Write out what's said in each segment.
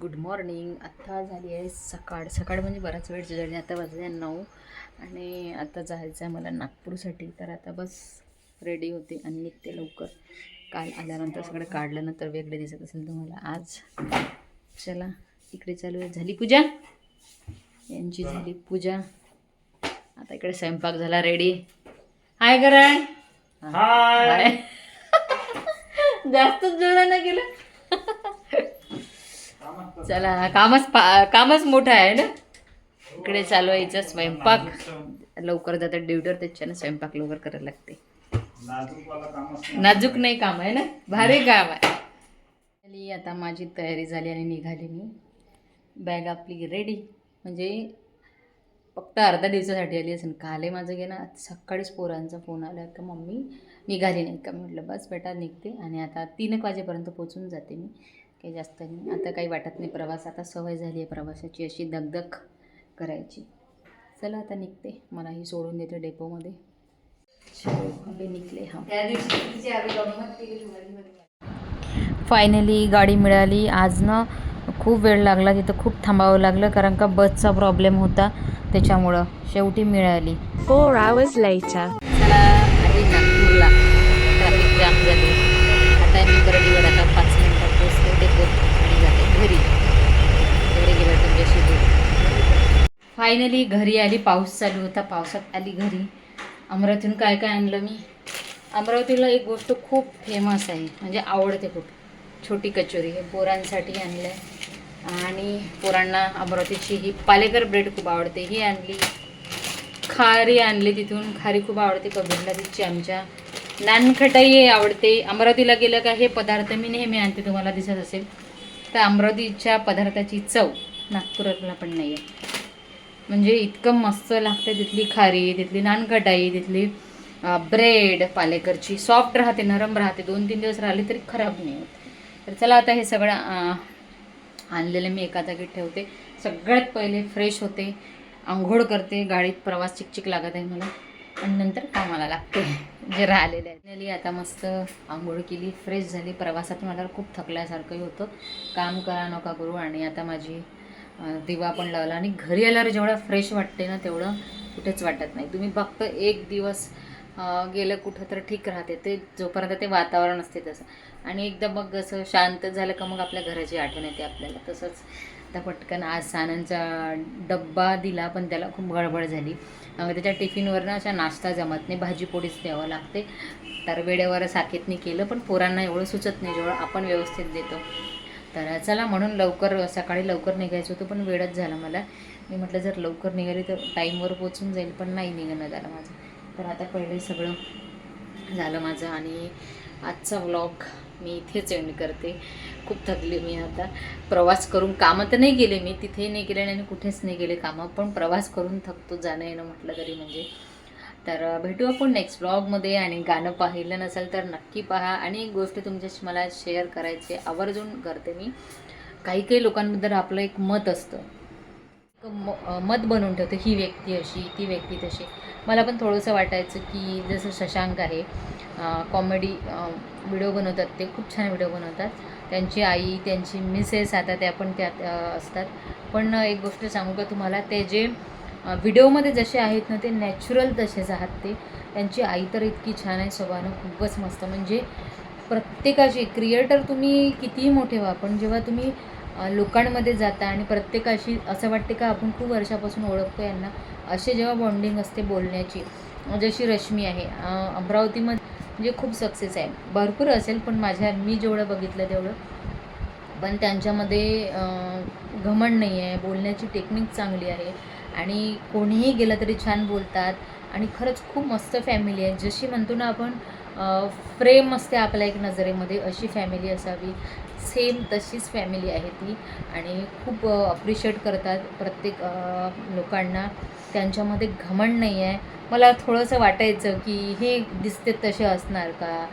Good morning आत्ता झाली आहे सकाळ. सकाळ म्हणजे बराच वेळ झाली आता वाजले नऊ. आणि आता जायचं आहे मला नागपूरसाठी. तर आता बस रेडी होते आणि निघते लवकर. काल आल्यानंतर सगळं काढल्यानंतर वेगळे दिसत असेल तुम्हाला. आज चला इकडे चालू आहे. झाली पूजा? यांची झाली पूजा. आता इकडे स्वयंपाक झाला रेडी हाय करण हाय जास्तच जोरानं गेलं चला कामच पा कामच मोठं आहे ना? इकडे चालू आहे हिचा स्वयंपाक. लवकर जातात ड्युटीवर त्याच्यानं स्वयंपाक लवकर करायला लागते. नाजूक नाही काम आहे ना? भारी काम आहे. आता माझी तयारी झाली आणि निघाली मी. बॅग आपली रेडी म्हणजे फक्त अर्धा दिवसासाठी आली असेल. काले माझं घेणं. ना सकाळीच पोरांचा फोन आला का मम्मी? निघाली नाही. का म्हटलं बस बेटा निघते. आणि आता तीन एक वाजेपर्यंत पोचून जाते मी. काही जास्त नाही. आता काही वाटत नाही प्रवास. आता सवय झाली आहे प्रवासाची अशी दगदग करायची. चला आता निघते. मलाही सोडून देते डेपोमध्ये. अबे निघले हा. फायनली गाडी मिळाली. आज ना खूप वेळ लागला तिथं. खूप थांबावं लागलं कारण का बसचा प्रॉब्लेम होता त्याच्यामुळं शेवटी मिळाली. Four hours later. चला आली नागपूरला ट्रॅफिक जाम झाली आता मी बरडीवर आता पाच मिनिटात पोचते डेपोत आणि जाते घरी घरी गेलं तुमच्याशी बोलू फायनली घरी आली पाऊस चालू होता पावसात आली घरी. अमरावतीहून काय काय आणलं मी? अमरावतीला एक गोष्ट खूप फेमस आहे म्हणजे आवडते खूप. छोटी कचोरी हे पोरांसाठी आणलं आहे आणि पोरांना अमरावतीची ही पालेकर ब्रेड खूप आवडते. ही आणली खारी आणली तिथून. खारी खूप आवडते कबीरला तिची आमच्या. नानखटाई आवडते. अमरावतीला गेलं का हे पदार्थ मी नेहमी आणते तुम्हाला दिसत असेल. तर अमरावतीच्या पदार्थाची चव नागपुरातला पण नाही आहे म्हणजे इतकं मस्त लागते तिथली खारी तिथली नानखटाई तिथली ब्रेड पालेकरची. सॉफ्ट राहते नरम राहते. दोन तीन दिवस राहिले तरी खराब नाही होत. तर चला आता हे सगळं आणलेलं मी एका जागी ठेवते. सगळ्यात पहिले फ्रेश होते. आंघोळ करते. गाडीत प्रवास चिकचिक लागत आहे मला. आणि नंतर कामाला लागते. जे राहिलेले आहे. आता मस्त आंघोळ केली. फ्रेश झाली. प्रवासात मला खूप थकल्यासारखंही होतं. काम करा नका करू. आणि आता माझी दिवा पण लावला. आणि घरी आल्यावर जेवढा फ्रेश वाटते ना तेवढं कुठेच वाटत नाही. तुम्ही फक्त एक दिवस गेलं कुठं तर ठीक राहते. ते जोपर्यंत ते वातावरण असते तसं. आणि एकदा मग असं शांत झालं का मग आपल्या घराची आठवण येते आपल्याला. तसंच आता पटकन आज सानांचा डब्बा दिला पण त्याला खूप गडबड झाली. मग त्याच्या टिफिनवरनं अशा नाश्ता जमत नाही. भाजीपोळीच द्यावं लागते. तर वेळेवर साकेतनी केलं पण पोरांना एवढं सुचत नाही जेवढं आपण व्यवस्थित देतो. तर चला म्हणून लवकर सकाळी लवकर निघायचं होतं पण वेळच झाला मला. मी म्हटलं जर लवकर निघाली तर टाईमवर पोचून जाईल पण नाही निघणं झालं माझं. तर आता पहिले सगळं झालं माझं आणि आजचा व्लॉग मी इथेच एंड करते. खूप थकले मी आता. प्रवास करून कामं तर नाही गेले मी तिथेही नाही गेले आणि कुठेच नाही गेले कामं पण प्रवास करून थकतो जाणं येणं म्हटलं तरी म्हणजे. तर भेटू आपण नेक्स्ट ब्लॉगमध्ये आणि गाणं पाहिलं नसेल तर नक्की पहा. आणि एक गोष्ट तुमच्याशी मला शेअर करायची आवर्जून करते मी. काही काही लोकांबद्दल आपलं एक मत असतं. एक म मत बनवून ठेवतं ही व्यक्ती अशी ती व्यक्ती तशी. मला पण थोडंसं वाटायचं की जसं शशांक आहे कॉमेडी व्हिडिओ बनवतात. ते खूप छान व्हिडिओ बनवतात. त्यांची आई त्यांची मिसेस आता त्या पण त्यात असतात. पण एक गोष्ट सांगू का तुम्हाला? ते जे व्हिडिओमध्ये जसे आहेत ना ते नॅचरल तसेच आहात ते. त्यांची आई तर इतकी छान आहे स्वभावानं खूपच मस्त. म्हणजे प्रत्येकाची क्रिएटर तुम्ही कितीही मोठे व्हा पण जेव्हा तुम्ही लोकांमध्ये जाता आणि प्रत्येकाशी असं वाटते का आपण खूप वर्षापासून ओळखतो यांना असे जेव्हा बॉन्डिंग असते बोलण्याची. जशी रश्मी आहे अमरावतीमध्ये म्हणजे खूप सक्सेस आहे. भरपूर असेल पण माझ्या मी जेवढं बघितलं तेवढं. पण त्यांच्यामध्ये घमंड नाही आहे बोलण्याची टेक्निक चांगली आहे. आणि कोणीही गेलं तरी छान बोलतात. आणि खरंच खूप मस्त फॅमिली आहे. जशी म्हणतो ना आपण प्रेम असते आपल्या एक नजरेमध्ये अशी फॅमिली असावी. सेम तशीच फॅमिली आहे ती. आणि खूप अप्रिशिएट करतात प्रत्येक लोकांना. त्यांच्यामध्ये घमंड नाही आहे. मला थोडंसं वाटायचं की हे दिसते तसे असणार का?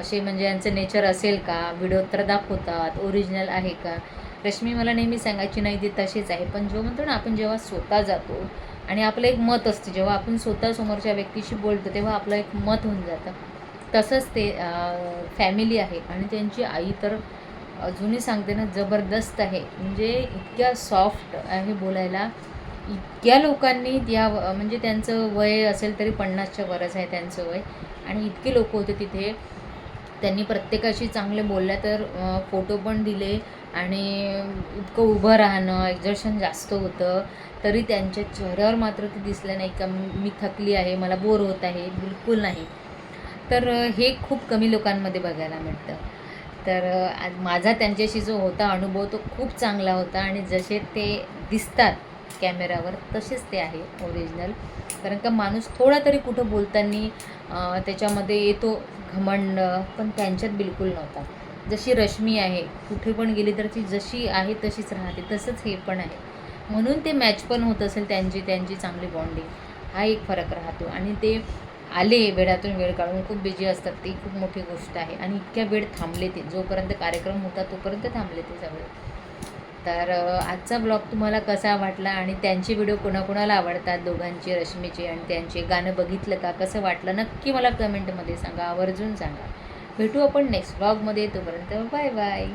असे म्हणजे यांचं नेचर असेल का? व्हिडिओ तर दाखवतात. ओरिजिनल आहे का? रश्मी मला नेहमी सांगायची नाही ती तशीच आहे. पण जो म्हणतो ना आपण जेव्हा स्वतः जातो आणि आपलं एक मत असते जेव्हा आपण स्वतः समोरच्या व्यक्तीशी बोलतो तेव्हा आपलं एक मत होऊन जातं. तसंच ते फॅमिली आहे आणि त्यांची आई तर अजूनही सांगते ना जबरदस्त आहे. म्हणजे इतक्या सॉफ्ट आहे बोलायला. इतक्या लोकांनी त्या म्हणजे त्यांचं वय असेल तरी पन्नासच्या वरच आहे त्यांचं वय. आणि इतके लोक होते तिथे. त्यांनी प्रत्येकाशी चांगले बोलल्या तर फोटो पण दिले आणि इतकं उभं राहणं एक्झर्शन जास्त होतं. तरी त्यांच्या चेहऱ्यावर मात्र ते दिसलं नाही का मी थकली आहे मला बोर होत आहे बिलकुल नाही. तर हे खूप कमी लोकांमध्ये बघायला मिळतं. तर आज माझा त्यांच्याशी जो होता अनुभव तो खूप चांगला होता आणि जसे ते दिसतात कॅमेऱ्यावर तसेच ते आहे ओरिजिनल कारण का माणूस थोडा तरी कुठं बोलताना त्याच्यामध्ये येतो घमंड पण त्यांच्यात बिलकुल नव्हता. जशी रश्मी आहे कुठे पण गेली तर ती जशी आहे तशीच राहते तसंच हे पण आहे. म्हणून ते मॅच पण होत असेल त्यांची त्यांची चांगली बॉन्डिंग हा एक फरक राहतो. आणि ते आले वेळातून वेळ काढून खूप बिझी असतात ती खूप मोठी गोष्ट आहे. आणि इतक्या वेळ थांबले ते. जोपर्यंत कार्यक्रम होता तोपर्यंत थांबले ते सगळे. तर आजचा ब्लॉग तुम्हाला कसा वाटला आणि त्यांचे व्हिडिओ कोणाकोणाला आवडतात दोघांचे रश्मीचे आणि त्यांचे गाणं बघितलं का? कसं वाटलं? नक्की मला कमेंटमध्ये सांगा. आवर्जून सांगा. भेटू आपण नेक्स्ट ब्लॉगमध्ये तोपर्यंत बाय बाय